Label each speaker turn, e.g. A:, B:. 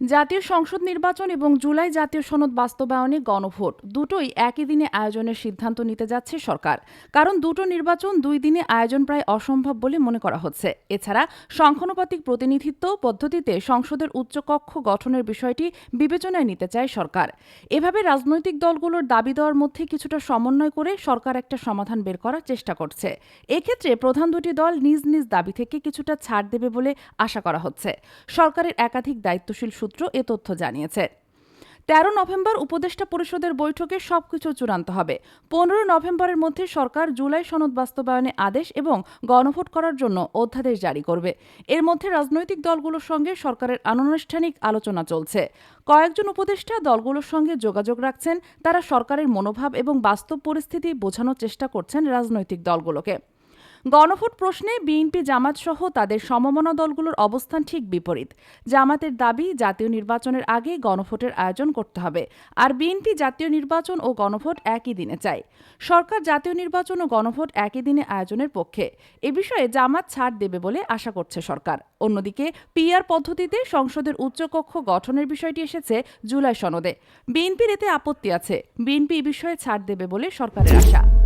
A: জাতীয় সংসদ নির্বাচন এবং জুলাই জাতীয় সনদ বাস্তবায়নে গণভোট। দুটোই একই দিনে আয়োজনের সিদ্ধান্ত নিতে যাচ্ছে সরকার। কারণ দুটো নির্বাচন দুই দিনে আয়োজন প্রায় অসম্ভব বলে মনে করা হচ্ছে। এছাড়া সংখ্যানুপাতিক প্রতিনিধিত্ব পদ্ধতিতে সংসদের উচ্চকক্ষ গঠনের বিষয়টি বিবেচনায় নিতে চায় সরকার। এভাবে রাজনৈতিক দলগুলোর দাবি দেওয়ার মধ্যে কিছুটা সমন্বয় করে সরকার একটা সমাধান বের করার চেষ্টা করছে। এক্ষেত্রে প্রধান দুটি দল নিজ নিজ দাবি থেকে কিছুটা ছাড় দেবে বলে আশা করা হচ্ছে। সরকারের একাধিক দায়িত্বশীল সূত্র এ তথ্য জানিয়েছে। তেরো নভেম্বর উপদেষ্টা পরিষদের বৈঠকে সবকিছু চূড়ান্ত হবে। পনেরো নভেম্বরের মধ্যে সরকার জুলাই সনদ বাস্তবায়নে আদেশ এবং গণভোট করার জন্য অধ্যাদেশ জারি করবে। এর মধ্যে রাজনৈতিক দলগুলোর সঙ্গে সরকারের আনুষ্ঠানিক আলোচনা চলছে। কয়েকজন উপদেষ্টা দলগুলোর সঙ্গে যোগাযোগ রাখছেন। তারা সরকারের মনোভাব এবং বাস্তব পরিস্থিতি বোঝানোর চেষ্টা করছেন রাজনৈতিক দলগুলোকে। গণভোট প্রশ্নে বিএনপি জামাত সহ তাদের সমমনা দলগুলোর অবস্থান ঠিক বিপরীত। জামাতের দাবি, জাতীয় নির্বাচনের আগে গণভোটের আয়োজন করতে হবে। আর বিএনপি জাতীয় নির্বাচন ও গণভোট একই দিনে চায়। সরকার জাতীয় নির্বাচন ও গণভোট একই দিনে আয়োজনের পক্ষে। এ বিষয়ে জামাত ছাড় দেবে বলে আশা করছে সরকার। অন্যদিকে পিআর পদ্ধতিতে সংসদের উচ্চকক্ষ গঠনের বিষয়টি এসেছে জুলাই সনদে। বিএনপির এতে আপত্তি আছে। বিএনপি এ বিষয়ে ছাড় দেবে বলে সরকারের আশা।